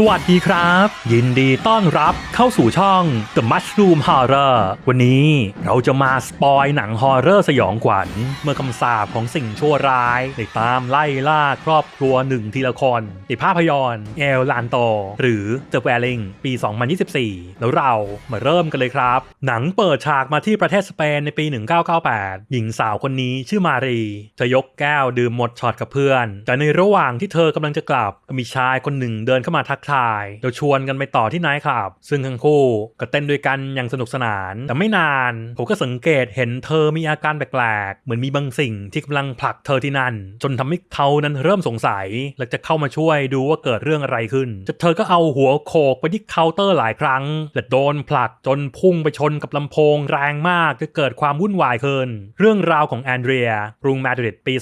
สวัสดีครับ ยินดีต้อนรับเข้าสู่ช่อง The Mushroom Horror วันนี้เราจะมาสปอยหนังฮอร์เรอร์สยองขวัญ เมื่อคำสาปของสิ่งชั่วร้ายได้ตามไล่ล่าครอบครัวหนึ่งทีละคนในภาพยนตร์เอลลานโต หรือ The w e l l i n g ปี 2024 แล้วเรามาเริ่มกันเลยครับ หนังเปิดฉากมาที่ประเทศสเปนในปี 1998 หญิงสาวคนนี้ชื่อมารีเธอยกแก้วดื่มหมดช็อตกับเพื่อน แต่ในระหว่างที่เธอกำลังจะกลับมีชายคนหนึ่งเดินเข้ามาทักทายแล้วชวนกันไปต่อที่ไนท์คลับ ซึ่งทั้งคู่ก็เต้นด้วยกันอย่างสนุกสนาน แต่ไม่นาน ผมก็สังเกตเห็นเธอมีอาการแปลกๆ เหมือนมีบางสิ่งที่กำลังผลักเธอที่นั่น จนทำให้เขานั้นเริ่มสงสัย และจะเข้ามาช่วยดูว่าเกิดเรื่องอะไรขึ้นจะเธอก็เอาหัวโขกไปที่เคาน์เตอร์หลายครั้ง และโดนผลักจนพุ่งไปชนกับลำโพงแรงมากจะเกิดความวุ่นวายขึ้น เรื่องราวของแอนเดรียกรุงมาดริดปี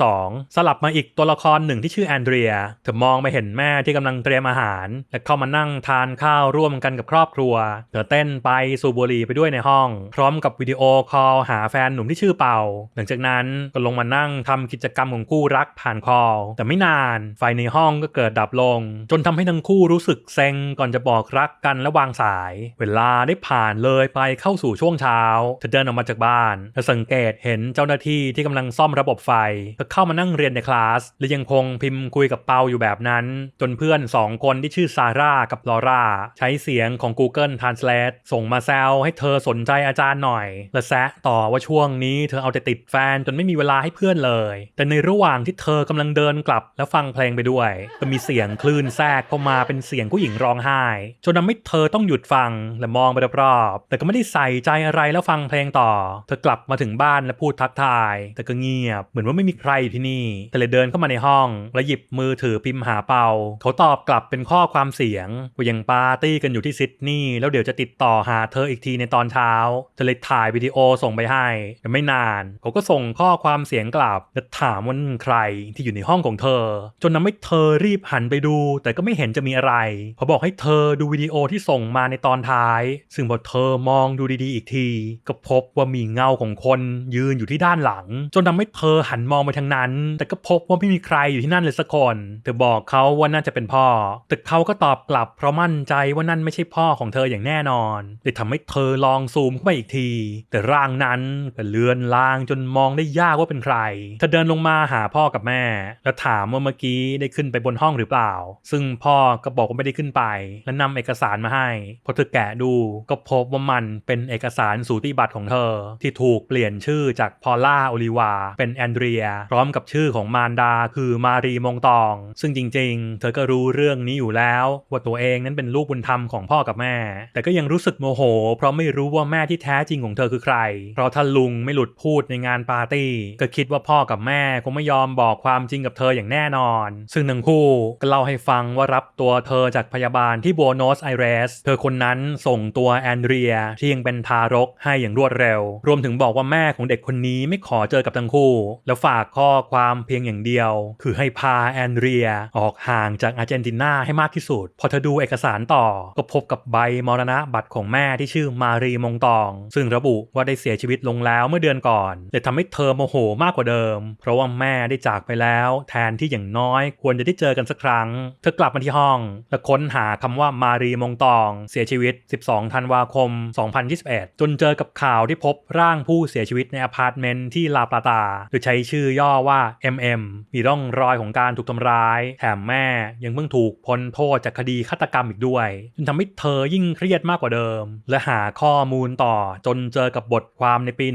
2022 สลับมาอีกตัวละครหนึ่งที่ชื่อแอนเดรียเธอมองไปเห็นแม่ที่กำลังเตรียมอาหารและเข้ามานั่งทานข้าวร่วมกันกับครอบครัว เธอเต้นไปสูบบุหรี่ไปด้วยในห้อง พร้อมกับวิดีโอคอลหาแฟนหนุ่มที่ชื่อเปาหลังจากนั้นก็ลงมานั่งทำกิจกรรมของคู่รักผ่านคอลแต่ไม่นาน ไฟในห้องก็เกิดดับลง จนทำให้ทั้งคู่รู้สึกเซ็งก่อนจะบอกรักกันและวางสาย เวลาได้ผ่านเลยไปเข้าสู่ช่วงเช้าเธอเดินออกมาจากบ้านและสังเกตเห็นเจ้าหน้าที่ที่กำลังซ่อมระบบไฟเธอเข้ามานั่งเรียนในคลาสและยังคงพิมพ์คุยกับเปาอยู่แบบนั้น จนเพื่อนสองคนที่ชื่อซาร่ากับลอร่าใช้เสียงของ Google Translate ส่งมาแซวให้เธอสนใจอาจารย์หน่อย และแซะต่อว่าช่วงนี้เธอเอาแต่ติดแฟนจนไม่มีเวลาให้เพื่อนเลย แต่ในระหว่างที่เธอกำลังเดินกลับแล้วฟังเพลงไปด้วย ก็มีเสียงคลื่นแทรกเข้ามาเป็นเสียงผู้หญิงร้องไห้จนทำให้เธอต้องหยุดฟังและมองไปรอบๆแต่ก็ไม่ได้ใส่ใจอะไรแล้วฟังเพลงต่อ เธอกลับมาถึงบ้านและพูดทักทาย แต่ก็เงียบ เหมือนว่าไม่มีใครอยู่ที่นี่เธอเลยเดินเข้ามาในห้อง และหยิบมือถือพิมพ์หาเปา เขาตอบกลับเป็นข้อความเสียงว่ายังปาร์ตี้กันอยู่ที่ซิดนีย์แล้วเดี๋ยวจะติดต่อหาเธออีกทีในตอนเช้าเธอเลยถ่ายวิดีโอส่งไปให้แต่ไม่นานเขาก็ส่งข้อความเสียงกลับและถามว่านั่ใครที่อยู่ในห้องของเธอ จนทำให้เธอรีบหันไปดู แต่ก็ไม่เห็นจะมีอะไรเขาบอกให้เธอดูวิดีโอที่ส่งมาในตอนท้าย ซึ่งพอเธอมองดูดีๆ อีกที ก็พบว่ามีเงาของคนยืนอยู่ที่ด้านหลัง จนทำให้เธอหันมองไปทางนั้น แต่ก็พบว่าไม่มีใครอยู่ที่นั่นเลยสักคนเธอบอกเขาว่าน่าจะเป็นพ่อแต่เขาก็ตอบกลับเพราะมั่นใจว่านั่นไม่ใช่พ่อของเธออย่างแน่นอนเลยทำให้เธอลองซูมเข้าไปอีกที แต่ร่างนั้นก็เลือนลางจนมองได้ยากว่าเป็นใคร เธอเดินลงมาหาพ่อกับแม่ แล้วถามว่าเมื่อกี้ได้ขึ้นไปบนห้องหรือเปล่า ซึ่งพ่อก็บอกว่าไม่ได้ขึ้นไป และนำเอกสารมาให้พอเธอแกะดูก็พบว่ามันเป็นเอกสารสูติบัตรของเธอ ที่ถูกเปลี่ยนชื่อจากพอลล่าโอลิวา เป็นแอนเดรีย พร้อมกับชื่อของมารดาคือมารีมงตอง ซึ่งจริงๆ เธอก็รู้เรื่องนี้อยู่แล้วว่าตัวเองนั้นเป็นลูกบุญธรรมของพ่อกับแม่ แต่ก็ยังรู้สึกโมโห เพราะไม่รู้ว่าแม่ที่แท้จริงของเธอคือใคร เพราะถ้าลุงไม่หลุดพูดในงานปาร์ตี้ ก็คิดว่าพ่อกับแม่คงไม่ยอมบอกความจริงกับเธออย่างแน่นอน ซึ่งทั้งคู่ก็เล่าให้ฟังว่ารับตัวเธอจากพยาบาลที่โบโนสไอเรสเธอคนนั้นส่งตัวแอนเดรียที่ยังเป็นทารกให้อย่างรวดเร็ว รวมถึงบอกว่าแม่ของเด็กคนนี้ไม่ขอเจอกับทั้งคู่ แล้วฝากข้อความเพียงอย่างเดียว คือให้พาแอนเดรียออกห่างจากอาร์เจนตินาให้มากที่สุด พอเธอดูเอกสารต่อก็พบกับใบมรณะบัตรของแม่ที่ชื่อมารีมงตอง ซึ่งระบุว่าได้เสียชีวิตลงแล้วเมื่อเดือนก่อนเลยทำให้เธอโมโหมากกว่าเดิม เพราะว่าแม่ได้จากไปแล้ว แทนที่อย่างน้อยควรจะได้เจอกันสักครั้ง เธอกลับมาที่ห้อง และค้นหาคำว่ามารีมงตอง เสียชีวิต 12 ธันวาคม 2021 จนเจอกับข่าวที่พบร่างผู้เสียชีวิตในอพาร์ตเมนต์ที่ลาปลาตา โดยใช้ชื่อย่อว่า MM มีร่องรอยของการถูกทำร้าย แถมแม่ยังเพิ่งถูกพ้นโทษจากคดีฆาตกรรมอีกด้วยจนทำให้เธอยิ่งเครียดมากกว่าเดิม และหาข้อมูลต่อจนเจอกับบทความในปี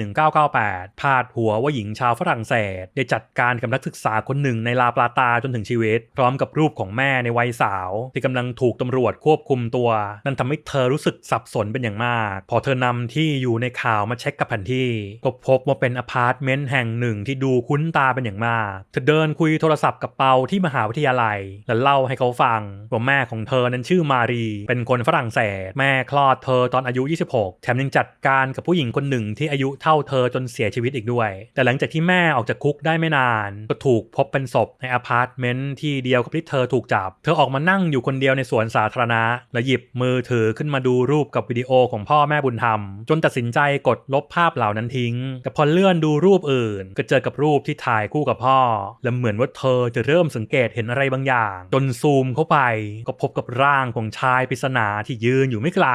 1998 พาดหัวว่าหญิงชาวฝรั่งเศส ได้จัดการกับนักศึกษาคนหนึ่งในลาปลาตาจนถึงชีวิต พร้อมกับรูปของแม่ในวัยสาว ที่กำลังถูกตำรวจควบคุมตัว นั่นทำให้เธอรู้สึกสับสนเป็นอย่างมาก พอเธอนำที่อยู่ในข่าวมาเช็คกับแผนที่ก็พบว่าเป็นอพาร์ตเมนต์แห่งหนึ่งที่ดูคุ้นตาเป็นอย่างมาก เธอเดินคุยโทรศัพท์กับเปาที่มหาวิทยาลัย และเล่าให้เขาฟังว่าแม่ของเธอนั้นชื่อมารี เป็นคนฝรั่งเศส แม่คลอดเธอตอนอายุ 26 แถมยังจัดการกับผู้หญิงคนหนึ่งที่อายุเท่าเธอจนเสียชีวิตอีกด้วย แต่หลังจากที่แม่ออกจากคุกได้ไม่นาน ก็ถูกพบเป็นศพในอพาร์ตเมนต์ที่เดียวกับที่เธอถูกจับ เธอออกมานั่งอยู่คนเดียวในสวนสาธารณะ และหยิบมือถือขึ้นมาดูรูปกับวิดีโอของพ่อแม่บุญธรรม จนตัดสินใจกดลบภาพเหล่านั้นทิ้ง แต่พอเลื่อนดูรูปอื่น ก็เจอกับรูปที่ถ่ายคู่กับพ่อ และเหมือนว่าเธอจะเริ่มสังเกตเห็นอะไรบางอย่าง จนซูมเข้าไปก็พบกับร่างของชายปริศนาที่ยืนอยู่ไม่ไกล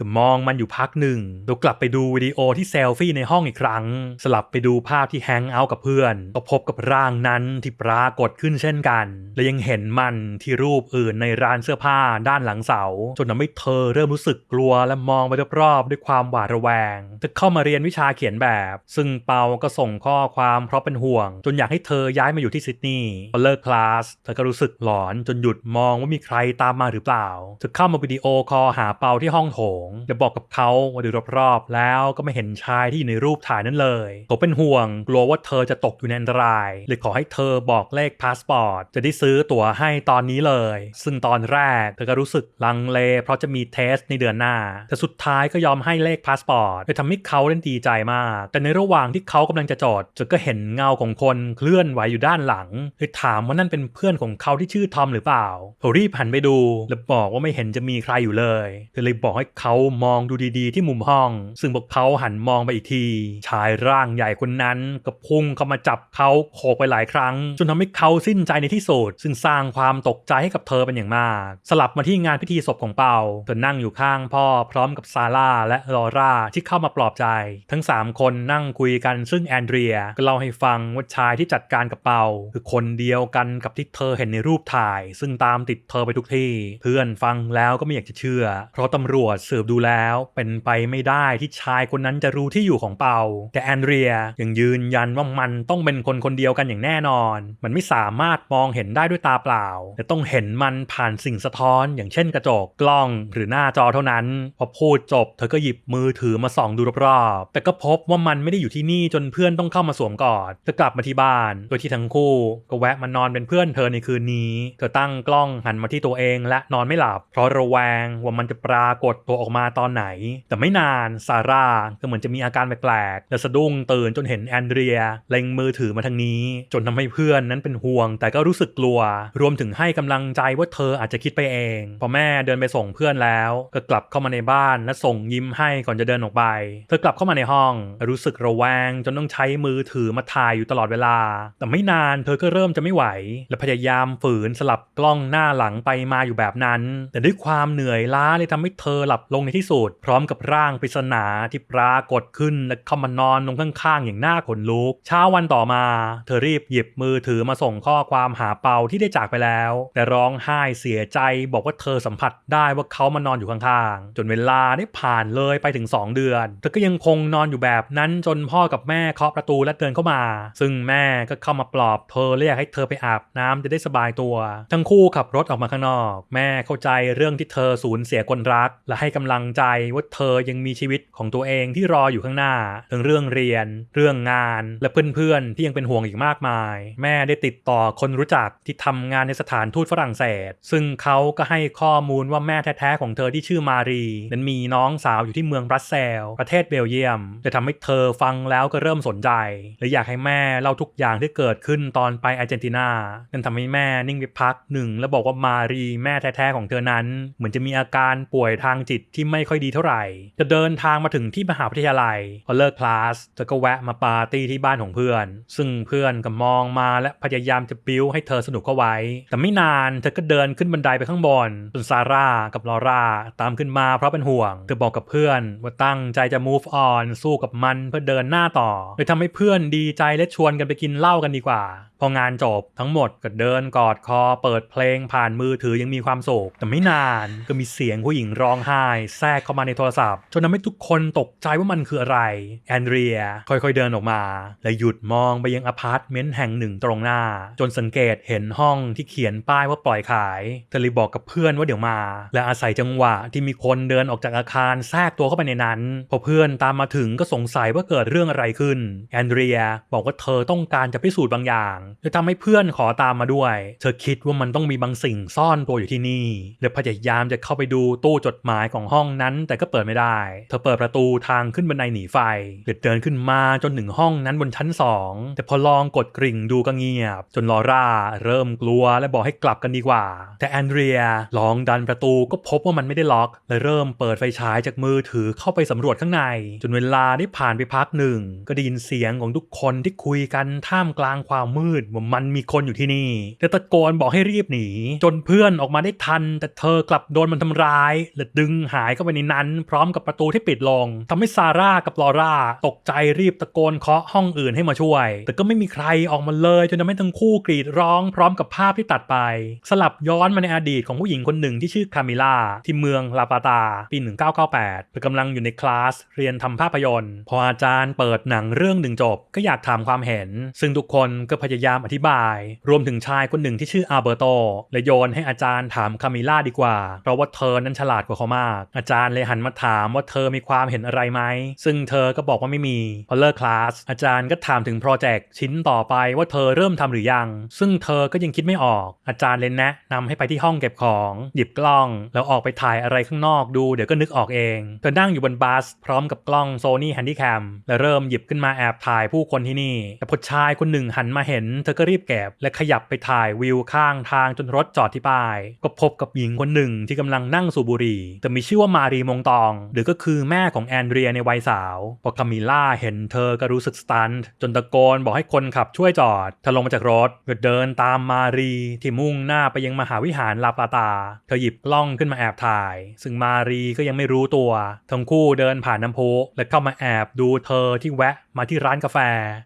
ก็มองมันอยู่พักหนึ่งแล้วกลับไปดูวิดีโอที่เซลฟี่ในห้องอีกครั้ง สลับไปดูภาพที่แฮงเอาท์กับเพื่อน ก็พบกับร่างนั้นที่ปรากฏขึ้นเช่นกัน และยังเห็นมันที่รูปอื่นในร้านเสื้อผ้าด้านหลังเสา จนทำให้เธอเริ่มรู้สึกกลัวและมองไปรอบๆด้วยความหวาดระแวงเธอเข้ามาเรียนวิชาเขียนแบบ ซึ่งเปาก็ส่งข้อความเพราะเป็นห่วง จนอยากให้เธอย้ายมาอยู่ที่ซิดนีย์พอเลิกคลาสเธอก็รู้สึกหลอนจนหยุดมองว่ามีใครตามมาหรือเปล่าเธอเข้ามาวิดีโอคอลหาเปาที่ห้องโถงและบอกกับเขาว่าดูรอบๆแล้วก็ไม่เห็นชายที่อยู่ในรูปถ่ายนั้นเลยเขาเป็นห่วงกลัวว่าเธอจะตกอยู่ในอันตรายเลยขอให้เธอบอกเลขพาสปอร์ตจะได้ซื้อตั๋วให้ตอนนี้เลย ซึ่งตอนแรกเธอก็รู้สึกลังเล เพราะจะมีเทสในเดือนหน้า แต่สุดท้ายก็ยอมให้เลขพาสปอร์ตเลยทำให้เขาเล่นดีใจมาก แต่ในระหว่างที่เขากำลังจะจอดเธอก็เห็นเงาของคนเคลื่อนไหวอยู่ด้านหลังเลยถามว่านั่นเป็นเพื่อนของเขาที่ชื่อทอมหรือเปล่าเขารีบหันไปดูและบอกว่าไม่เห็นจะมีใครอยู่เลยเธอเลยบอกให้เขามองดูดีๆที่มุมห้อง ซึ่งพวกเขาหันมองไปอีกที ชายร่างใหญ่คนนั้นก็พุ่งเข้ามาจับเขาโขกไปหลายครั้ง จนทำให้เขาสิ้นใจในที่สุดซึ่งสร้างความตกใจให้กับเธอเป็นอย่างมาก สลับมาที่งานพิธีศพของเปาเธอนั่งอยู่ข้างพ่อพร้อมกับซาร่าและลอร่าที่เข้ามาปลอบใจ ทั้ง 3 คนนั่งคุยกันซึ่งแอนเดรียก็เล่าให้ฟังว่าชายที่จัดการกับเปาคือคนเดียวกันกับที่เธอเห็นในรูปถ่าย ซึ่งตามติดเธอไปทุกที่ เพื่อนฟังแล้วก็ไม่อยากจะเชื่อ เพราะตำรวจสืบดูแล้วเป็นไปไม่ได้ที่ชายคนนั้นจะรู้ที่อยู่ของเปา แต่แอนเดรียยังยืนยันว่ามันต้องเป็นคนคนเดียวกันอย่างแน่นอน มันไม่สามารถมองเห็นได้ด้วยตาเปล่า แต่ต้องเห็นมันผ่านสิ่งสะท้อนอย่างเช่นกระจกกล้องหรือหน้าจอเท่านั้น พอพูดจบ เธอก็หยิบมือถือมาส่องดูรอบๆแต่ก็พบว่ามันไม่ได้อยู่ที่นี่จนเพื่อนต้องเข้ามาสวมกอดเธอกลับมาที่บ้านโดยที่ทั้งคู่ ก็แวะมานอนเป็นเพื่อนเธอในคืนนี้เธอตั้งกล้องหันมาที่ตัวเองและนอนไม่หลับ เพราะระแวงว่ามันจะปรากฏตัวออกมาตอนไหน แต่ไม่นานซาร่าก็เหมือนจะมีอาการแปลกๆและสะดุ้งตื่นจนเห็นแอนเดรียเล็งมือถือมาทางนี้ จนทำให้เพื่อนนั้นเป็นห่วง แต่ก็รู้สึกกลัว รวมถึงให้กำลังใจว่าเธออาจจะคิดไปเอง พอแม่เดินไปส่งเพื่อนแล้ว ก็กลับเข้ามาในบ้านและส่งยิ้มให้ก่อนจะเดินออกไป เธอกลับเข้ามาในห้อง รู้สึกระแวงจนต้องใช้มือถือมาถ่ายอยู่ตลอดเวลา แต่ไม่นานเธอก็เริ่มจะไม่ไหว และพยายามฝืนสลับกล้องหน้าหลังไปมาอยู่แบบนั้น แต่ด้วยความเหนื่อยล้าเลยทำให้เธอหลับลงในที่สุดพร้อมกับร่างปริศนาที่ปรากฏขึ้นและเข้ามานอนลงข้างๆ อย่างน่าขนลุก เช้าวันต่อมา เธอรีบหยิบมือถือมาส่งข้อความหาเปาที่ได้จากไปแล้ว แต่ร้องไห้เสียใจบอกว่าเธอสัมผัสได้ว่าเขามานอนอยู่ข้างๆ จนเวลาได้ผ่านเลยไปถึง 2 เดือน เธอก็ยังคงนอนอยู่แบบนั้นจนพ่อกับแม่เคาะประตูและเดินเข้ามา ซึ่งแม่ก็เข้ามาปลอบเธอเรียกให้เธอไปอาบน้ำจะได้สบายตัว ทั้งคู่ขับรถออกมาข้างนอก แม่เข้าใจเรื่องที่เธอสูญเสียคนรัก และให้กำลังใจว่าเธอยังมีชีวิตของตัวเองที่รออยู่ข้างหน้าทั้งเรื่องเรียน เรื่องงาน และเพื่อนๆที่ยังเป็นห่วงอีกมากมาย แม่ได้ติดต่อคนรู้จักที่ทำงานในสถานทูตฝรั่งเศส ซึ่งเขาก็ให้ข้อมูลว่าแม่แท้ๆของเธอที่ชื่อมารีนั้นมีน้องสาวอยู่ที่เมืองบรัสเซลประเทศเบลเยียมจะทำให้เธอฟังแล้วก็เริ่มสนใจและอยากให้แม่เล่าทุกอย่างที่เกิดขึ้นตอนไปอาร์เจนตินานั่นทำให้แม่นิ่งไปพักหนึ่งแล้วบอกว่ามารีแม่แท้ๆของเธอนั้น เหมือนจะมีอาการป่วยทางจิตที่ไม่ค่อยดีเท่าไหร่จะเดินทางมาถึงที่มหาวิทยาลัยพอเลิกคลาสเธอก็แวะมาปาร์ตี้ที่บ้านของเพื่อน ซึ่งเพื่อนก็มองมาและพยายามจะบิ้วให้เธอสนุกเข้าไว้ แต่ไม่นานเธอก็เดินขึ้นบันไดไปข้างบนจนซาร่ากับลอร่าตามขึ้นมาเพราะเป็นห่วงเธอบอกกับเพื่อนว่าตั้งใจจะ move on สู้กับมันเพื่อเดินหน้าต่อเลยทำให้เพื่อนดีใจและชวนกันไปกินเหล้ากันดีกว่า พองานจบทั้งหมดก็เดินกอดคอเปิดเพลงผ่านมือถือยังมีความสุขแต่ไม่นานก็มีเสียงผู้หญิงร้องไห้ แทรกเข้ามาในโทรศัพท์ จนทำให้ทุกคนตกใจว่ามันคืออะไร แอนเดรีย ค่อยๆเดินออกมา และหยุดมองไปยังอพาร์ตเมนต์แห่งหนึ่งตรงหน้า จนสังเกตเห็นห้องที่เขียนป้ายว่าปล่อยขายเธอเลยบอกกับเพื่อนว่าเดี๋ยวมา และอาศัยจังหวะที่มีคนเดินออกจากอาคารแทรกตัวเข้าไปในนั้น พอเพื่อนตามมาถึงก็สงสัยว่าเกิดเรื่องอะไรขึ้น แอนเดรียบอกว่าเธอต้องการจะพิสูจน์บางอย่างเลยทำให้เพื่อนขอตามมาด้วย เธอคิดว่ามันต้องมีบางสิ่งซ่อนตัวอยู่ที่นี่เลยพยายามจะเข้าไปดูตู้จดหมายของห้องนั้น แต่ก็เปิดไม่ได้ เธอเปิดประตูทางขึ้นบันไดหนีไฟเลยเดินขึ้นมาจนถึงห้องนั้นบนชั้นสองแต่พอลองกดกริ่งดูก็เงียบ จนลอร่าเริ่มกลัวและบอกให้กลับกันดีกว่า แต่แอนเดรียลองดันประตูก็พบว่ามันไม่ได้ล็อกเลยเริ่มเปิดไฟฉายจากมือถือเข้าไปสำรวจข้างใน จนเวลาได้ผ่านไปพักหนึ่ง ก็ได้ยินเสียงของทุกคนที่คุยกันท่ามกลางความมืดดว่ามันมีคนอยู่ที่นี่และตะโกนบอกให้รีบหนี จนเพื่อนออกมาได้ทัน แต่เธอกลับโดนมันทำร้ายและดึงหายเข้าไปในนั้น พร้อมกับประตูที่ปิดลงทำให้ซาร่ากับลอร่าตกใจรีบตะโกนเคาะห้องอื่นให้มาช่วย แต่ก็ไม่มีใครออกมาเลยจนทำให้ทั้งคู่กรีดร้องพร้อมกับภาพที่ตัดไป สลับย้อนมาในอดีตของผู้หญิงคนหนึ่งที่ชื่อคามิล่าที่เมืองลาปาตา ปี 1998 เธอกำลังอยู่ในคลาสเรียนทำภาพยนตร์ พออาจารย์เปิดหนังเรื่องหนึ่งจบก็อยากถามความเห็น ซึ่งทุกคนก็พยายามยามอธิบาย รวมถึงชายคนหนึ่งที่ชื่ออาเบอร์โตและโยนให้อาจารย์ถามคามิล่าดีกว่า เพราะว่าเธอนั้นฉลาดกว่าเขามาก อาจารย์เลยหันมาถามว่าเธอมีความเห็นอะไรไหม ซึ่งเธอก็บอกว่าไม่มี พอเลิกคลาส อาจารย์ก็ถามถึงโปรเจกต์ชิ้นต่อไปว่าเธอเริ่มทำหรือยัง ซึ่งเธอก็ยังคิดไม่ออก อาจารย์เลยแนะนำให้ไปที่ห้องเก็บของ หยิบกล้อง แล้วออกไปถ่ายอะไรข้างนอกดู เดี๋ยวก็นึกออกเอง เธอนั่งอยู่บนบัสพร้อมกับกล้อง Sony Handycam และเริ่มหยิบขึ้นมาแอบถ่ายผู้คนที่นี่ แต่พอชายคนหนึ่งหันมาเห็นเธอก็รีบเก็บและขยับไปถ่ายวิวข้างทางจนรถจอดที่ป้าย ก็พบกับหญิงคนหนึ่งที่กำลังนั่งสูบบุหรี่ แต่มีชื่อว่ามารีมงตอง หรือก็คือแม่ของแอนเดรียในวัยสาวพอคามิล่าเห็นเธอก็รู้สึกสตันจนตะโกนบอกให้คนขับช่วยจอดเธอลงมาจากรถก็เดินตามมารีที่มุ่งหน้าไปยังมหาวิหารลาปาตา เธอหยิบกล้องขึ้นมาแอบถ่าย ซึ่งมารีก็ยังไม่รู้ตัว ทั้งคู่เดินผ่านน้ำพุและเข้ามาแอบดูเธอที่แวะมาที่ร้านกาแฟ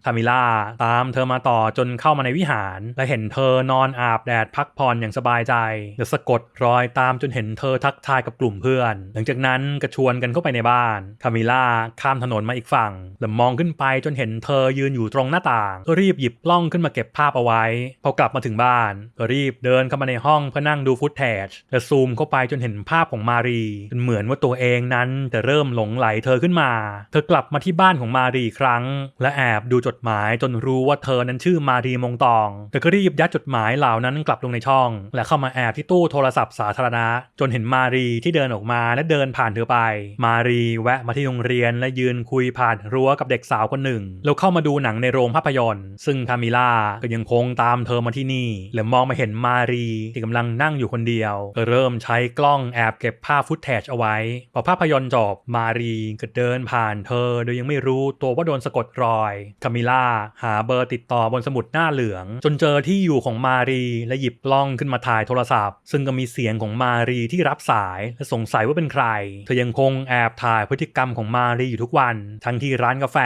คามิล่าตามเธอมาต่อจนเข้ามาในวิหาร และเห็นเธอนอนอาบแดดพักผ่อนอย่างสบายใจและสะกดรอยตามจนเห็นเธอทักทายกับกลุ่มเพื่อน หลังจากนั้นก็ชวนกันเข้าไปในบ้าน คามิล่าข้ามถนนมาอีกฝั่งและมองขึ้นไปจนเห็นเธอยืนอยู่ตรงหน้าต่างก็รีบหยิบกล้องขึ้นมาเก็บภาพเอาไว้ พอกลับมาถึงบ้านก็รีบเดินเข้ามาในห้องเพื่อนั่งดูฟุตเทจและซูมเข้าไปจนเห็นภาพของมารีจนเหมือนว่าตัวเองนั้นจะเริ่มหลงไหลเธอขึ้นมา เธอกลับมาที่บ้านของมารีครั้ง และแอบดูจดหมายจนรู้ว่าเธอนั้นชื่อมารีมงตองเธอก็รีบยัดจดหมายเหล่านั้นกลับลงในช่อง และเข้ามาแอบที่ตู้โทรศัพท์สาธารณะ จนเห็นมารีที่เดินออกมาและเดินผ่านเธอไป มารีแวะมาที่โรงเรียนและยืนคุยผ่านรั้วกับเด็กสาวคนหนึ่ง แล้วเข้ามาดูหนังในโรงภาพยนตร์ ซึ่งคามิล่าก็ยังคงตามเธอมาที่นี่และมองมาเห็นมารีที่กำลังนั่งอยู่คนเดียวก็เริ่มใช้กล้องแอบเก็บภาพฟุตเทจเอาไว้ พอภาพยนตร์จบมารีก็เดินผ่านเธอ โดยยังไม่รู้ตัวว่าโดนสะกดรอยคามิล่าหาเบอร์ติดต่อบนสมุดหน้าเหลือง จนเจอที่อยู่ของมารีและหยิบกล้องขึ้นมาถ่ายโทรศัพท์ ซึ่งก็มีเสียงของมารีที่รับสายและสงสัยว่าเป็นใคร เธอยังคงแอบถ่ายพฤติกรรมของมารีอยู่ทุกวัน ทั้งที่ร้านกาแฟ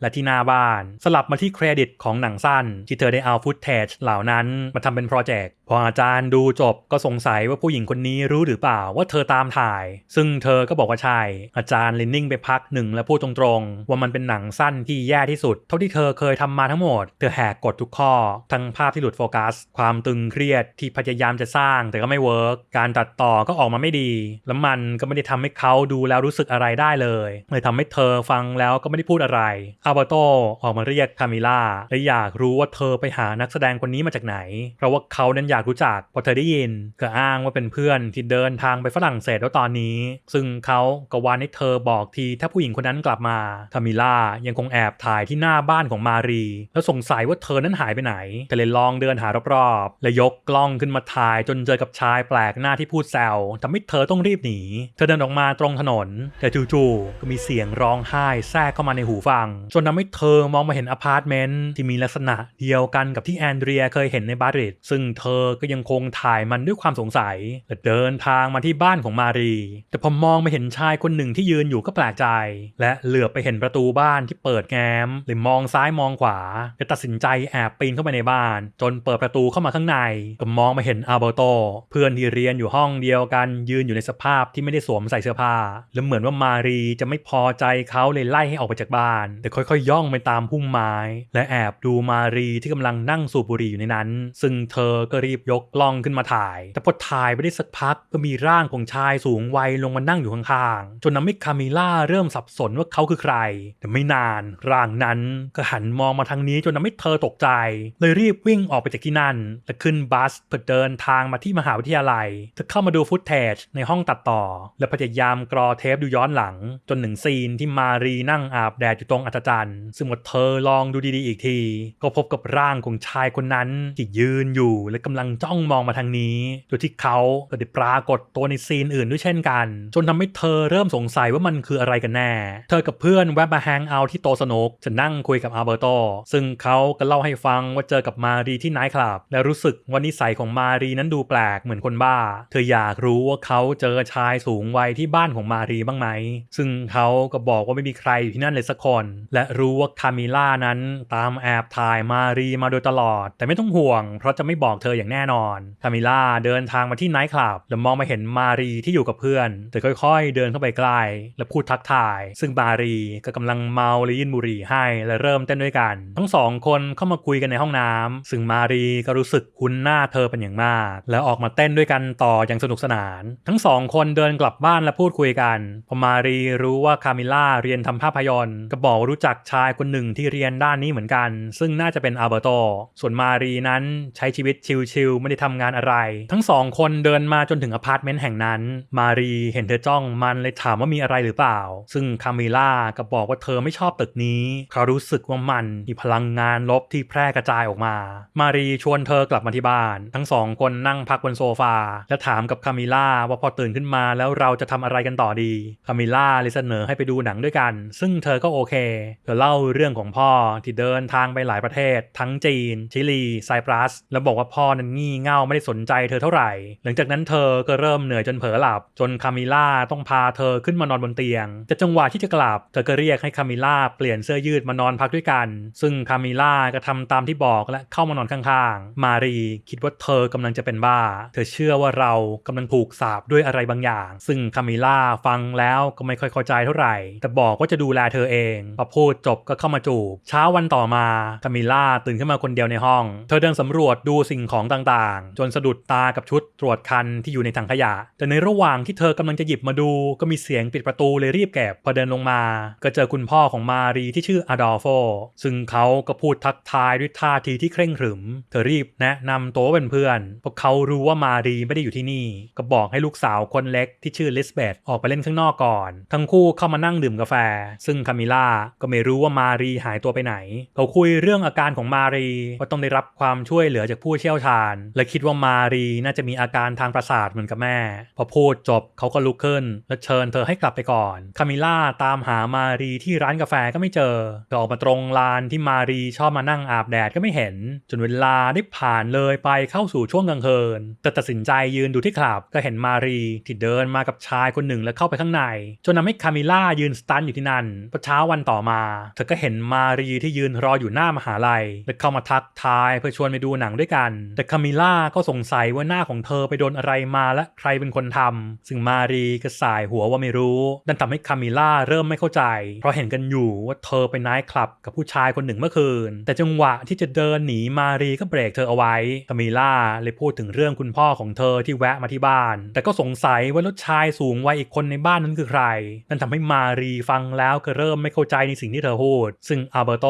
และที่หน้าบ้าน สลับมาที่เครดิตของหนังสั้น ที่เธอได้เอาฟุตเทจเหล่านั้นมาทำเป็นโปรเจกต์พออาจารย์ดูจบก็สงสัยว่าผู้หญิงคนนี้รู้หรือเปล่าว่าเธอตามถ่าย ซึ่งเธอก็บอกว่าใช่ อาจารย์เลยนิ่งไปพักหนึ่งและพูดตรงๆ ว่ามันเป็นหนังสั้นที่แย่ที่สุด เท่าที่เธอเคยทำมาทั้งหมด เธอแหกกฎทุกข้อทั้งภาพที่หลุดโฟกัส ความตึงเครียดที่พยายามจะสร้าง แต่ก็ไม่เวิร์กการตัดต่อก็ออกมาไม่ดี แล้วมันก็ไม่ได้ทำให้เขาดูแล้วรู้สึกอะไรได้เลยเลยทำให้เธอฟังแล้วก็ไม่ได้พูดอะไรอาบโตออกมาเรียกคามิล่าและอยากรู้ว่าเธอไปหานักแสดงคนนี้มาจากไหน เพราะว่าเขานั้นอยากรู้จักพอเธอได้ยินก็อ้างว่าเป็นเพื่อนที่เดินทางไปฝรั่งเศสแล้วตอนนี้ ซึ่งเขาก็วานให้เธอบอกทีถ้าผู้หญิงคนนั้นกลับมาคามิล่ายังคงแอบถ่ายที่หน้าบ้านของมารี แล้วสงสัยว่าเธอนั้นหายไปไหน ก็เลยลองเดินหารอบๆ และยกกล้องขึ้นมาถ่ายจนเจอกับชายแปลกหน้าที่พูดแซวทำให้เธอต้องรีบหนี เธอเดินออกมาตรงถนน แต่จู่ๆก็มีเสียงร้องไห้แทรกเข้ามาในหูฟัง จนทำให้เธอมองมาเห็นอพาร์ตเมนต์ที่มีลักษณะเดียวกันกับที่แอนเดรียเคยเห็นในบาริดซึ่งเธอก็ยังคงถ่ายมันด้วยความสงสัยและเดินทางมาที่บ้านของมารี แต่พอมองไปเห็นชายคนหนึ่งที่ยืนอยู่ก็แปลกใจ และเหลือบไปเห็นประตูบ้านที่เปิดแง้มเลยมองซ้ายมองขวาก็ตัดสินใจแอบปีนเข้าไปในบ้าน จนเปิดประตูเข้ามาข้างในก็มองมาเห็นอาเบโต เพื่อนที่เรียนอยู่ห้องเดียวกัน ยืนอยู่ในสภาพที่ไม่ได้สวมใส่เสื้อผ้า และเหมือนว่ามารีจะไม่พอใจเขาเลยไล่ให้ออกไปจากบ้าน แต่ค่อยๆย่องไปตามพุ่มไม้ และแอบดูมารีที่กำลังนั่งสูบบุหรี่อยู่ในนั้น ซึ่งเธอก็รีบยกกล้องขึ้นมาถ่าย แต่พอถ่ายไปได้สักพักก็มีร่างของชายสูงวัยลงมานั่งอยู่ข้างๆจนทำให้คามิล่าเริ่มสับสนว่าเขาคือใคร แต่ไม่นานร่างนั้นก็หันมองมาทางนี้จนทำให้เธอตกใจเลยรีบวิ่งออกไปจากที่นั่น และขึ้นบัสเพื่อเดินทางมาที่มหาวิทยาลัยเธอเข้ามาดูฟุตเทจในห้องตัดต่อ และพยายามกรอเทปดูย้อนหลัง จนหนึ่งซีนที่มารีนั่งอาบแดดอยู่ตรงอัศจรรย์ ซึ่งเมื่อเธอลองดูดีๆอีกที ก็พบกับร่างของชายคนนั้นที่ยืนอยู่และกำลังจ้องมองมาทางนี้โดยที่เขาก็ได้ปรากฏตัวในซีนอื่นด้วยเช่นกัน จนทำให้เธอเริ่มสงสัยว่ามันคืออะไรกันแน่ เธอกับเพื่อนแวะมาแฮงเอาที่โตะสนุกจะนั่งคุยกับอาเบอร์โต ซึ่งเขาก็เล่าให้ฟังฟังว่าเจอกับมารีที่ไนท์คลับ และรู้สึกว่านิสัยของมารีนั้นดูแปลกเหมือนคนบ้า เธออยากรู้ว่าเขาเจอชายสูงวัยที่บ้านของมารีบ้างไหม ซึ่งเขาก็บอกว่าไม่มีใครอยู่ที่นั่นเลยสักคน และรู้ว่าคามิล่านั้นตามแอบถ่ายมารีมาโดยตลอด แต่ไม่ต้องห่วง เพราะจะไม่บอกเธออย่างแน่นอน คามิล่าเดินทางมาที่ไนท์คลับแล้วมองมาเห็นมารีที่อยู่กับเพื่อนเธอค่อยๆ เดินเข้าไปใกล้และพูดทักทาย ซึ่งมารีก็กำลังเมาและยื่นบุหรี่ให้และเริ่มเต้นด้วยกัน ทั้งสองคนเข้ามาคุยกันในห้องน้ำซึ่งมารีก็รู้สึกคุ้นหน้าเธอเป็นอย่างมาก แล้วออกมาเต้นด้วยกันต่ออย่างสนุกสนาน ทั้งสองคนเดินกลับบ้านและพูดคุยกัน พอมารีรู้ว่าคามิล่าเรียนทำภาพยนตร์ ก็บอกรู้จักชายคนหนึ่งที่เรียนด้านนี้เหมือนกัน ซึ่งน่าจะเป็นอัลเบโต ส่วนมารีนั้นใช้ชีวิตชิลๆไม่ได้ทำงานอะไร ทั้งสองคนเดินมาจนถึงอพาร์ตเมนต์แห่งนั้น มารีเห็นเธอจ้องมันเลยถามว่ามีอะไรหรือเปล่า ซึ่งคามิล่าก็บอกว่าเธอไม่ชอบตึกนี้ เขารู้สึกว่ามันมีพลังงานลบที่แพร่กระจายออกมา มารีชวนเธอกลับมาที่บ้าน ทั้งสองคนนั่งพักบนโซฟา และถามกับคามิล่าว่าพอตื่นขึ้นมาแล้วเราจะทำอะไรกันต่อดี คามิล่าเลยเสนอให้ไปดูหนังด้วยกัน ซึ่งเธอก็โอเค เธอเล่าเรื่องของพ่อที่เดินทางไปหลายประเทศ ทั้งจีน ชิลี ไซปรัส แล้วบอกว่าพ่อนั้นงี่เง่าไม่ได้สนใจเธอเท่าไหร่ หลังจากนั้นเธอก็เริ่มเหนื่อยจนเผลอหลับ จนคามิล่าต้องพาเธอขึ้นมานอนบนเตียง แต่จังหวะที่จะกลับ เธอก็เรียกให้คามิล่าเปลี่ยนเสื้อยืดมานอนพักด้วยกัน ซึ่งคามิล่าก็ทำตามที่บอกและเข้ามานอนข้างๆ มารีคิดว่าเธอกำลังจะเป็นบ้า เธอเชื่อว่าเรากำลังถูกสาปด้วยอะไรบางอย่าง ซึ่งคามิล่าฟังแล้วก็ไม่ค่อยเข้าใจเท่าไหร่ แต่บอกว่าจะดูแลเธอเองพอพูดจบก็เข้ามาจูบ เช้าวันต่อมาคามิล่าตื่นขึ้นมาคนเดียวในห้อง เธอเดินสำรวจดูสิ่งของต่างๆ จนสะดุดตากับชุดตรวจคันที่อยู่ในถังขยะ แต่ในระหว่างที่เธอกำลังจะหยิบมาดูก็มีเสียงปิดประตูเลยรีบเก็บพอเดินลงมา ก็เจอคุณพ่อของมารีที่ชื่ออดอลโฟซึ่งเขาก็พูดทักทายด้วยท่าทีที่เคร่งขรึม เธอรีบแนะนำตัวเป็นเพื่อนพราะเขารู้ว่ามารีไม่ได้อยู่ที่นี่ ก็บอกให้ลูกสาวคนเล็กที่ชื่อลิสเบธออกไปเล่นข้างนอกก่อน ทั้งคู่เข้ามานั่งดื่มกาแฟ ซึ่งคามิล่าก็ไม่รู้ว่ามารีหายตัวไปไหน เขาคุยเรื่องอาการของมารีว่าต้องได้รับความช่วยเหลือจากผู้เชี่ยวชาญ และคิดว่ามารีน่าจะมีอาการทางประสาทเหมือนกับแม่ พอพูดจบเขาก็ลุกขึ้น และเชิญเธอให้กลับไปก่อน คามิล่าตามหามารีที่ร้านกาแฟก็ไม่เจอเธอออกมาตรงลานที่มารีชอบมานั่งอาบแดดก็ไม่เห็น จนเวลาได้ผ่านเลยไปเข้าสู่ช่วงกลางคืนแต่ตัดสินใจยืนดูที่คลับก็เห็นมารีที่เดินมากับชายคนหนึ่งแล้วเข้าไปข้างใน จนทำให้คามิล่ายืนสตันอยู่ที่นั่นพอเช้าวันต่อมา เธอก็เห็นมารีที่ยืนรออยู่หน้ามหาลัยและเข้ามาทักทายเพื่อชวนไปดูหนังด้วยกัน แต่คามิล่าก็สงสัยว่าหน้าของเธอไปโดนอะไรมาและใครเป็นคนทำซึ่งมารีก็สายหัวว่าไม่รู้นั่นทำให้คามิล่าเริ่มไม่เข้าใจ เพราะเห็นกันอยู่ว่าเธอไปนท์คลับกับผู้ชายคนหนึ่งเมื่อคืน แต่จังหวะที่จะเดินหนีมารีก็เบรกเธอเอาไว้คามิล่าเลยพูดถึงเรื่องคุณพ่อของเธอที่แวะมาที่บ้าน แต่ก็สงสัยว่ารถชายสูงวัยอีกคนในบ้านนั้นคือใคร นั่นทำให้มารีฟังแล้วก็เริ่มไม่เข้าใจในสิ่งที่เธอพูด ซึ่งอัลเบรโต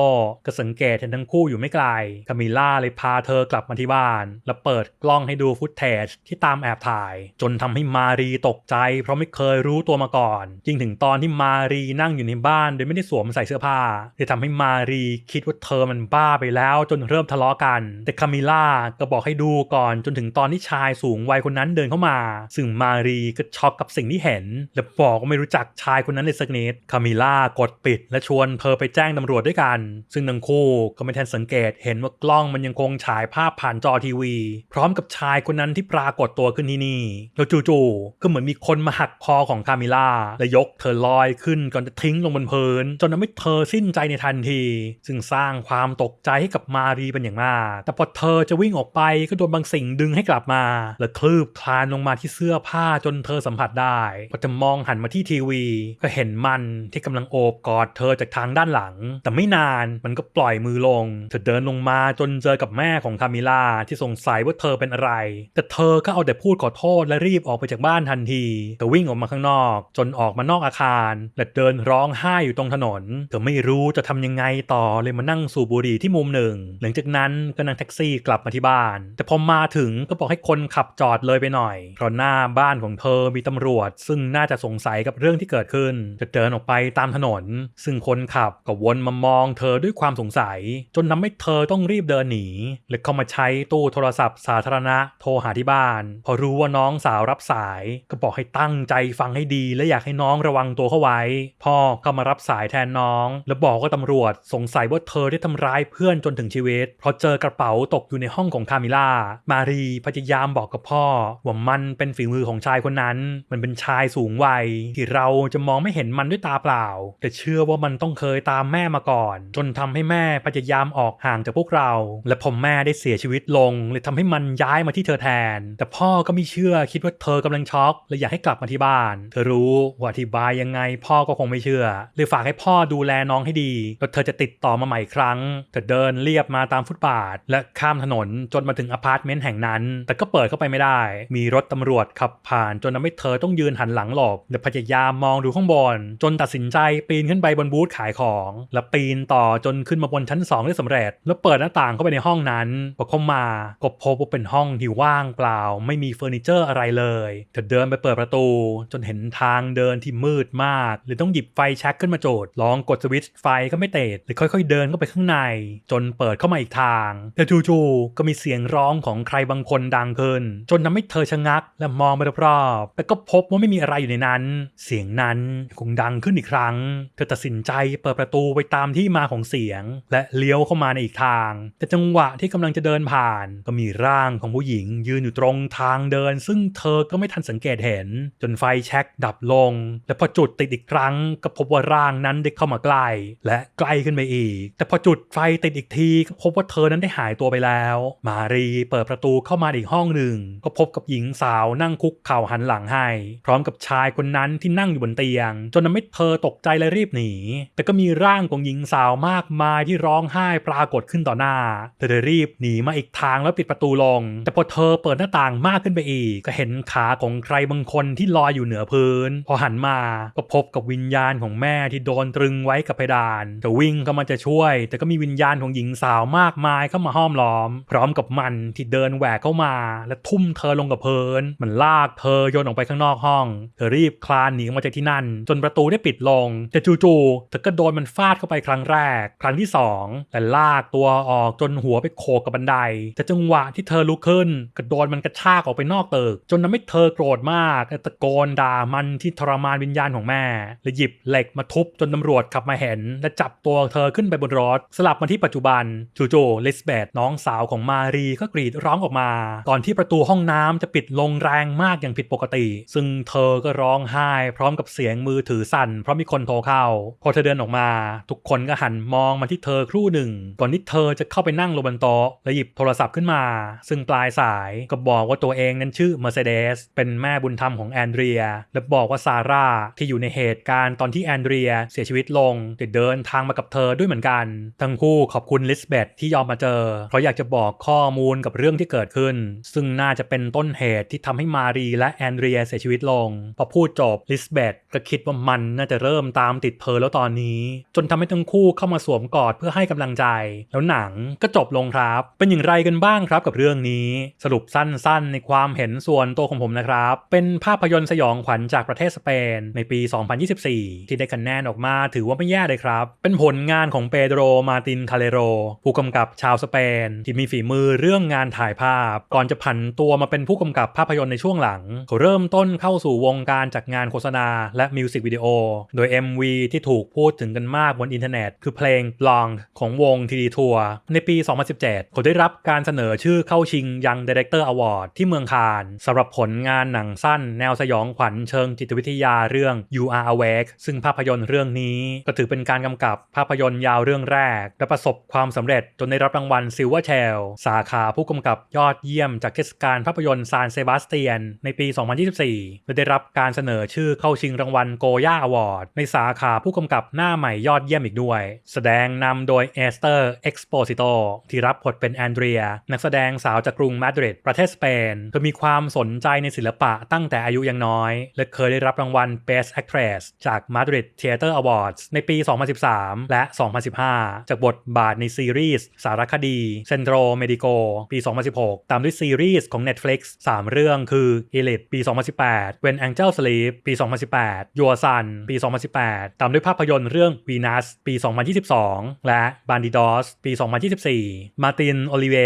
ก็สังเกตเห็นทั้งคู่อยู่ไม่ไกลคามิล่าเลยพาเธอกลับมาที่บ้าน แล้วเปิดกล้องให้ดูฟุตเทจที่ตามแอบถ่าย จนทำให้มารีตกใจ เพราะไม่เคยรู้ตัวมาก่อนยิ่งถึงตอนที่มารีนั่งอยู่ในบ้านโดยไม่ได้สวมใส่เสื้อผ้าเลยทำให้มารีคิดว่าเธอมันบ้าไปแล้วแล้วจนเริ่มทะเลาะกัน แต่คามิล่าก็บอกให้ดูก่อนจนถึงตอนที่ชายสูงวัยคนนั้นเดินเข้ามา ซึ่งมารีก็ช็อกกับสิ่งที่เห็น และบอกว่าไม่รู้จักชายคนนั้นเลยสักนิดคามิล่ากดปิด และชวนเธอไปแจ้งตำรวจด้วยกัน ซึ่งทั้งคู่ก็ไม่ทันสังเกตเห็นว่ากล้องมันยังคงฉายภาพผ่านจอทีวี พร้อมกับชายคนนั้นที่ปรากฏตัวขึ้นที่นี่แล้วจู่ๆก็เหมือนมีคนมาหักคอของคามิล่าและยกเธอลอยขึ้นก่อนจะทิ้งลงบนพื้นจนทำให้เธอสิ้นใจในทันที ซึ่งสร้างความตกใจให้กับมารีเป็นอย่างมาก แต่พอเธอจะวิ่งออกไปก็โดนบางสิ่งดึงให้กลับมา และคลืบคลานลงมาที่เสื้อผ้าจนเธอสัมผัสได้ พอจะมองหันมาที่ทีวี ก็เห็นมันที่กำลังโอบกอดเธอจากทางด้านหลัง แต่ไม่นานมันก็ปล่อยมือลง เธอเดินลงมาจนเจอกับแม่ของคามิล่าที่สงสัยว่าเธอเป็นอะไร แต่เธอก็เอาแต่พูดขอโทษและรีบออกไปจากบ้านทันที เธอวิ่งออกมาข้างนอก จนออกมานอกอาคาร และเดินร้องไห้อยู่ตรงถนน เธอไม่รู้จะทำยังไงต่อเลยมานั่งสูบบุหรี่ที่มุมหนึ่งหลังจากนั้นก็นั่งแท็กซี่กลับมาที่บ้าน แต่พอมาถึงก็บอกให้คนขับจอดเลยไปหน่อย เพราะหน้าบ้านของเธอมีตำรวจ ซึ่งน่าจะสงสัยกับเรื่องที่เกิดขึ้น จะเดินออกไปตามถนน ซึ่งคนขับก็วนมามองเธอด้วยความสงสัย จนทำให้เธอต้องรีบเดินหนีและเข้ามาใช้ตู้โทรศัพท์สาธารณะโทรหาที่บ้าน พอรู้ว่าน้องสาวรับสาย ก็บอกให้ตั้งใจฟังให้ดี และอยากให้น้องระวังตัวเข้าไว้ พ่อก็มารับสายแทนน้อง แล้วบอกว่าตำรวจสงสัยว่าเธอได้ทำร้ายเพื่อนจนนถึงชีวิต เพราะเจอกระเป๋าตกอยู่ในห้องของคามิล่า มารีพยายามบอกกับพ่อว่ามันเป็นฝีมือของชายคนนั้น มันเป็นชายสูงวัย ที่เราจะมองไม่เห็นมันด้วยตาเปล่า แต่เชื่อว่ามันต้องเคยตามแม่มาก่อน จนทำให้แม่พยายามออกห่างจากพวกเรา และพอแม่ได้เสียชีวิตลงเลยทำให้มันย้ายมาที่เธอแทน แต่พ่อก็ไม่เชื่อคิดว่าเธอกำลังช็อกเลยอยากให้กลับมาที่บ้าน เธอรู้ว่าอธิบายยังไงพ่อก็คงไม่เชื่อเลยฝากให้พ่อดูแลน้องให้ดีแล้วเธอจะติดต่อมาใหม่ครั้งเธอเดินเลียบมาตามฟุตบาท และข้ามถนนจนมาถึงอพาร์ตเมนต์แห่งนั้น แต่ก็เปิดเข้าไปไม่ได้ มีรถตำรวจขับผ่านจนทำให้เธอต้องยืนหันหลังหลบและพยายามมองดูข้างบน จนตัดสินใจปีนขึ้นไปบนบูธขายของ และปีนต่อจนขึ้นมาบนชั้นสองได้สำเร็จ แล้วเปิดหน้าต่างเข้าไปในห้องนั้นพอเข้ามาก็พบว่าเป็นห้องที่ว่างเปล่า ไม่มีเฟอร์นิเจอร์อะไรเลยเธอเดินไปเปิดประตู จนเห็นทางเดินที่มืดมากเลยต้องหยิบไฟแช็กขึ้นมาโจดลองกดสวิตช์ไฟก็ไม่ติดเลยค่อย ๆ เดินเข้าไปข้างใน จนเปิดเข้ามาอีกทาง แต่จู่ๆก็มีเสียงร้องของใครบางคนดังขึ้น จนทำให้เธอชะงัก และมองไปรอบๆแต่ก็พบว่าไม่มีอะไรอยู่ในนั้น เสียงนั้นคงดังขึ้นอีกครั้ง เธอตัดสินใจเปิดประตูไปตามที่มาของเสียง และเลี้ยวเข้ามาในอีกทาง แต่จังหวะที่กำลังจะเดินผ่าน ก็มีร่างของผู้หญิง ยืนอยู่ตรงทางเดิน ซึ่งเธอก็ไม่ทันสังเกตเห็น จนไฟแช็กดับลง และพอจุดติดอีกครั้ง ก็พบว่าร่างนั้นได้เข้ามาใกล้และใกล้ขึ้นไปอีก แต่พอจุดไฟติดอีกทีก็พบว่าเธอนั้นได้หายตัวไปแล้ว มารีเปิดประตูเข้ามาอีกห้องหนึ่ง ก็พบกับหญิงสาวนั่งคุกเข่าหันหลังให้ พร้อมกับชายคนนั้นที่นั่งอยู่บนเตียง จนทำให้เธอตกใจและรีบหนี แต่ก็มีร่างของหญิงสาวมากมายที่ร้องไห้ปรากฏขึ้นต่อหน้า เธอเลยรีบหนีมาอีกทางแล้วปิดประตูลง แต่พอเธอเปิดหน้าต่างมากขึ้นไปอีก ก็เห็นขาของใครบางคนที่ลอยอยู่เหนือพื้น พอหันมาก็พบกับวิญญาณของแม่ที่โดนตรึงไว้กับเพดานเธอวิ่งเข้ามาจะช่วย แต่ก็มีวิญญาณของหญิงสาวมากมายเข้ามาห้อมล้อม พร้อมกับมันที่เดินแหวกเข้ามา และทุ่มเธอลงกับพื้นมันลากเธอโยนออกไปข้างนอกห้อง เธอรีบคลานหนีออกมาจากที่นั่น จนประตูได้ปิดลง แต่จู่ๆเธอก็โดนมันฟาดเข้าไปครั้งแรก ครั้งที่สองและลากตัวออกจนหัวไปโขกกับบันได แต่จังหวะที่เธอลุกขึ้นก็โดนมันกระชากออกไปนอกตึกจนทำให้เธอโกรธมากและตะโกนด่ามันที่ทรมานวิญญาณของแม่และหยิบเหล็กมาทุบจนตำรวจขับมาเห็น และจับตัวเธอขึ้นไปบนรถสลับมาที่ปัจจุบันจู่ๆลิสเบธน้องสาวของมารีก็กรีดร้องออกมา ก่อนที่ประตูห้องน้ำจะปิดลงแรงมากอย่างผิดปกติ ซึ่งเธอก็ร้องไห้พร้อมกับเสียงมือถือสั่น เพราะมีคนโทรเข้า พอเธอเดินออกมา ทุกคนก็หันมองมาที่เธอครู่หนึ่ง ก่อนที่เธอจะเข้าไปนั่งลงบนโต๊ะและหยิบโทรศัพท์ขึ้นมา ซึ่งปลายสายก็บอกว่าตัวเองนั้นชื่อ Mercedes เป็นแม่บุญธรรมของแอนเดรีย และบอกว่าซาร่าที่อยู่ในเหตุการณ์ตอนที่แอนเดรียเสียชีวิตลงจะเดินทางมากับเธอด้วยเหมือนกัน ทั้งคู่ขอบคุณลิสเบธที่ยอมมาเจอ เพราะอยากจะบอกข้อมูลกับเรื่องที่เกิดขึ้น ซึ่งน่าจะเป็นต้นเหตุที่ทำให้มารีและแอนเดรียเสียชีวิตลง พอพูดจบลิสเบธก็คิดว่ามันน่าจะเริ่มตามติดเธอแล้วตอนนี้ จนทำให้ทั้งคู่เข้ามาสวมกอดเพื่อให้กำลังใจ แล้วหนังก็จบลงครับ เป็นอย่างไรกันบ้างครับกับเรื่องนี้ สรุปสั้นๆ ในความเห็นส่วนตัวของผมนะครับ เป็นภาพยนตร์สยองขวัญจากประเทศสเปน ในปี 2024 ที่ได้คะแนนออกมาถือว่าไม่แย่เลยครับ เป็นผลงานของเปโดรมาตินคาเลโรผู้กำกับชาวสเปน ที่มีฝีมือเรื่องงานถ่ายภาพ ก่อนจะผันตัวมาเป็นผู้กำกับภาพยนตร์ในช่วงหลัง เขาเริ่มต้นเข้าสู่วงการจากงานโฆษณาและมิวสิกวิดีโอ โดย MV ที่ถูกพูดถึงกันมากบนอินเทอร์เน็ต คือเพลง Long ของวงทีดีทัวร์ในปี 2017 เขาได้รับการเสนอชื่อเข้าชิงยัง Director Award ที่เมืองคานสำหรับผลงานหนังสั้นแนวสยองขวัญเชิงจิตวิทยาเรื่อง You Are Awake ซึ่งภาพยนตร์เรื่องนี้ ก็ถือเป็นการกำกับภาพยนตร์ยาวเรื่องแรก และประสบความสำเร็จจนได้รับรางวัลซิลเวอร์เชลสาขาผู้กำกับยอดเยี่ยมจากเทศกาลภาพยนตร์ซานเซบาสเตียน ในปี 2024 และได้รับการเสนอชื่อเข้าชิงรางวัลโกย่าอวอร์ดในสาขาผู้กำกับหน้าใหม่ยอดเยี่ยมอีกด้วย แสดงนำโดยเอสเตอร์เอ็กซ์โปซิโตที่รับบทเป็นแอนเดรีย นักแสดงสาวจากกรุงมาดริดประเทศสเปนเธอมีความสนใจในศิลปะตั้งแต่อายุยังน้อย และเคยได้รับรางวัล Best Actress จาก Madrid Theatre Awards ในปี 2013 และ 2015 จากบทบาทในซีรีส์สารคดี Centro Medico ปี 2016 ตามด้วยซีรีส์ของ Netflix 3 เรื่องคือ Elite ปี 2018 When Angel Sleep ปี 2018 Your Son ปี 2018 ตามด้วยภาพยนตร์เรื่อง Venus ปี 2022 และ Bandidos ปี 2024 มาตินโอลิเว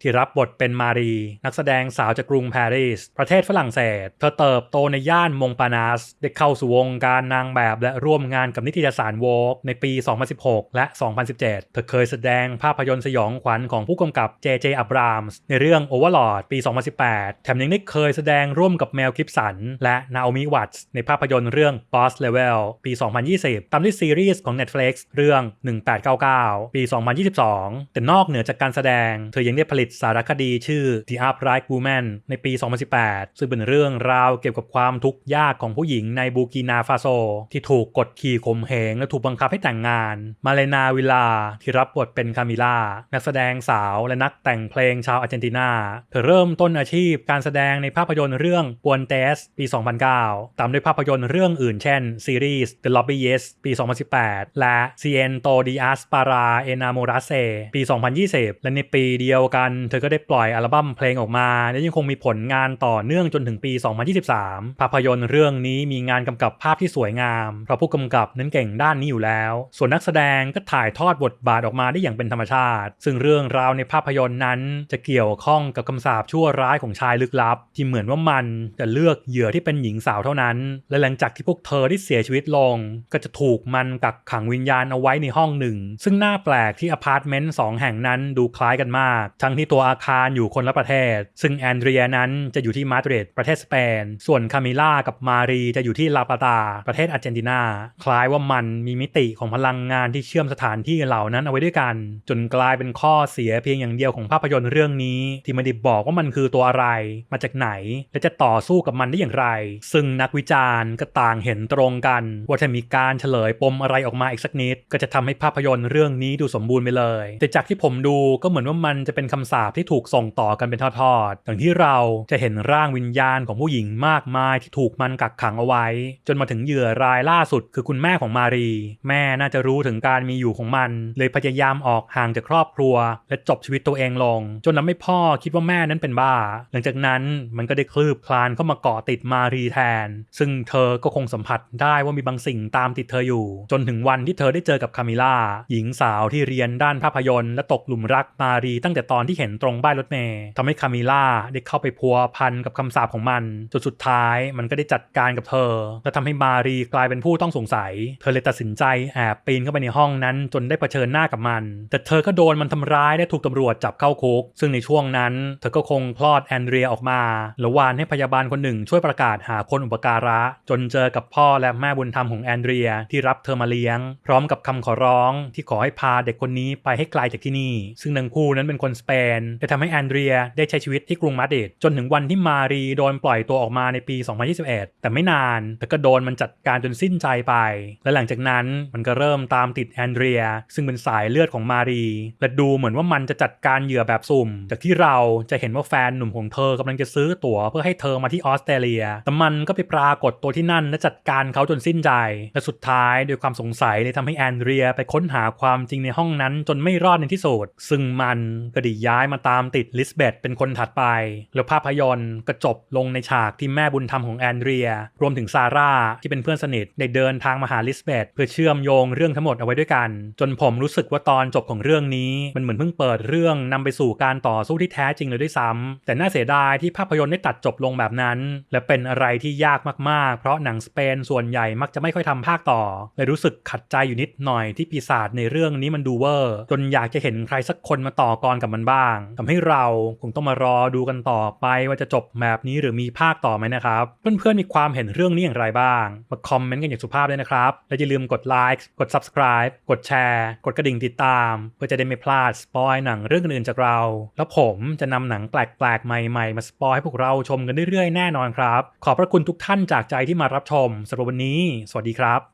ที่รับบทเป็นมารี นักแสดงสาวจากกรุงปารีส ประเทศฝรั่งเศส เธอเติบโตในย่านมงปานาส ได้เข้าสู่วงการนางแบบและร่วมงานกับนิตยสารโวกในปี 2016 และ 2017 เธอเคยแสดงภาพยนตร์สยองขวัญของผู้กำกับ J.J. Abrams ในเรื่อง Overlord ปี 2018 แถมยังได้เคยแสดงร่วมกับแมลกิฟสัน และ Naomi Watts ในภาพยนตร์เรื่อง Boss Level ปี 2020 ตามด้วยซีรีส์ของ Netflix เรื่อง 1899 ปี 2022 แต่นอกเหนือจากการแสดง เธอยังได้ผลิตสารคดีชื่อ The Upright Woman ในปี 2018 ซึ่งเป็นเรื่องราวเกี่ยวกับความทุกข์ยากของผู้หญิงในบูกีนาฟาโซ ที่ถูกกดขี่ข่มเหงและถูกบังคับให้แต่งงาน มาเลนาวิลาที่รับบทเป็นคามิล่านักแสดงสาวและนักแต่งเพลงชาวอาร์เจนตินา เธอเริ่มต้นอาชีพการแสดงในภาพยนตร์เรื่องปวนเตสปี 2009 ตามด้วยภาพยนตร์เรื่องอื่นเช่น ซีรีส์ The Lobbyist ปี 2018 และ Ciento di Aspara Enamorarse ปี 2020 และในปีเดียวกัน เธอก็ได้ปล่อยอัลบั้มเพลงออกมา และยังคงมีผลงานต่อเนื่องจนถึงปี 2023 ภาพยนตร์เรื่องนี้มีงานกำกับภาพที่สวยงาม เพราะผู้กำกับนั้นเก่งด้านนี้อยู่แล้ว ส่วนนักแสดงก็ถ่ายทอดบทบาทออกมาได้อย่างเป็นธรรมชาติ ซึ่งเรื่องราวในภาพยนตร์นั้น จะเกี่ยวข้องกับคำสาปชั่วร้ายของชายลึกลับ ที่เหมือนว่ามันจะเลือกเหยื่อที่เป็นหญิงสาวเท่านั้น และหลังจากที่พวกเธอได้เสียชีวิตลง ก็จะถูกมันกักขังวิญญาณเอาไว้ในห้องหนึ่ง ซึ่งน่าแปลกที่อพาร์ตเมนต์สองแห่งนั้นดูคล้ายกันมาก ทั้งที่ตัวอาคารอยู่คนละประเทศ ซึ่งแอนเดรียนั้นจะอยู่ที่มาดริดประเทศสเปน ส่วนคามิล่ากับมารีจะอยู่ที่ลาปาตา ประเทศอาร์เจนตินา คล้ายว่ามันมีมิติของพลังงานที่เชื่อมสถานที่เหล่านั้นเอาไว้ด้วยกันจนกลายเป็นข้อเสียเพียงอย่างเดียวของภาพยนตร์เรื่องนี้ ที่ไม่ได้บอกว่ามันคือตัวอะไร มาจากไหน และจะต่อสู้กับมันได้อย่างไร ซึ่งนักวิจารณ์ก็ต่างเห็นตรงกัน ว่าถ้ามีการเฉลยปมอะไรออกมาอีกสักนิด ก็จะทำให้ภาพยนตร์เรื่องนี้ดูสมบูรณ์ไปเลย แต่จากที่ผมดูก็เหมือนว่ามันจะเป็นคำสาปที่ถูกส่งต่อกันเป็นทอดๆอย่างที่เราจะเห็นร่างวิญญาณของผู้หญิงมากมายที่ถูกมันกักขังเอาไว้ จนมาถึงเหยื่อรายล่าสุดคือคุณแม่ของมารี แม่น่าจะรู้ถึงการมีอยู่ของมัน เลยพยายามออกห่างจากครอบครัว และจบชีวิตตัวเองลง จนทำให้พ่อคิดว่าแม่นั้นเป็นบ้า หลังจากนั้นมันก็ได้คลืบคลานเข้ามาเกาะติดมารีแทน ซึ่งเธอก็คงสัมผัสได้ว่ามีบางสิ่งตามติดเธออยู่ จนถึงวันที่เธอได้เจอกับคามิล่าหญิงสาวที่เรียนด้านภาพยนตร์และตกหลุมรักมารีตั้งแต่ตอนที่เห็นตรงป้ายรถเมล์ทำให้คามิล่าได้เข้าไปพัวพันกับคำสาปของมันจนสุดท้ายมันก็ได้จัดการกับเธอ และทำให้มารีกลายเป็นผู้ต้องสงสัย เธอเลยตัดสินใจแอบปีนเข้าไปในห้องนั้นจนได้เผชิญหน้ากับมันแต่เธอก็โดนมันทำร้ายและถูกตำรวจจับเข้าคุก ซึ่งในช่วงนั้น เธอก็คงคลอดแอนเดรียออกมาแล้ววานให้พยาบาลคนหนึ่งช่วยประกาศหาคนอุปการะ จนเจอกับพ่อและแม่บุญธรรมของแอนเดรียที่รับเธอมาเลี้ยง พร้อมกับคำขอร้องที่ขอให้พาเด็กคนนี้ไปให้ไกลจากที่นี่ ซึ่งทั้งคู่นั้นเป็นคนสเปนและทำให้แอนเดรียได้ใช้ชีวิตที่กรุงมาดริดจนถึงวันที่มารีโดนปล่อยตัวออกมาในปี 2021 แต่ไม่นานเธอก็โดนมันจัดการจนสิ้นใจไป และหลังจากนั้นมันก็เริ่มตามติดแอนเดรีย ซึ่งเป็นสายเลือดของมารีและดูเหมือนว่ามันจะจัดการเหยื่อแบบสุ่ม จากที่เราจะเห็นว่าแฟนหนุ่มของเธอกำลังจะซื้อตั๋วเพื่อให้เธอมาที่ออสเตรเลีย แต่มันก็ไปปรากฏตัวที่นั่นและจัดการเขาจนสิ้นใจ และสุดท้ายด้วยความสงสัยเลยทำให้แอนเดรียไปค้นหาความจริงในห้องนั้นจนไม่รอดในที่สุด ซึ่งมันก็ไดีย้ายมาตามติดลิสเบตเป็นคนถัดไป แล้วภาพยนตร์ก็จบลงในฉากที่แม่บุญธรรมของแอนเดรีย รวมถึงซาร่าที่เป็นเพื่อนสนิทได้เดินทางมาหาลิสเบตเพื่อเชื่อมโยงเรื่องทั้งหมดเอาไว้ด้วยกัน จนผมรู้สึกว่าตอนจบของเรื่องนี้มันเหมือนเพิ่งเปิดเรื่องนำไปสู่การต่อสู้ที่แท้จริงเลยด้วยซ้ำแต่น่าเสียดายที่ภาพยนตร์ได้ตัดจบลงแบบนั้น และเป็นอะไรที่ยากมากๆ เพราะหนังสเปนส่วนใหญ่มักจะไม่ค่อยทำภาคต่อเลยรู้สึกขัดใจอยู่นิดหน่อยที่ปีศาจในเรื่องนี้มันดูเวอร์จนอยากจะเห็นใครสักคนมาต่อกรกับมันบ้างทำให้เราคงต้องมารอดูกันต่อไปว่าจะจบแบบนี้หรือมีภาคต่อไหมนะครับเพื่อนๆมีความเห็นเรื่องนี้อย่างไรบ้างมาคอมเมนต์กันอย่างสุภาพเลยนะครับและอย่าลืมกดไลค์กด subscribe กดแชร์ กดกระดิ่งติดตามเพื่อจะได้ไม่พลาดสปอยหนังเรื่องอื่นจากเรา แล้วผมจะนำหนังแปลกๆ ใหม่ๆ มาสปอยให้พวกเราชมกันเรื่อยๆ แน่นอนครับ ขอบพระคุณทุกท่านจากใจที่มารับชมสำหรับวันนี้ สวัสดีครับ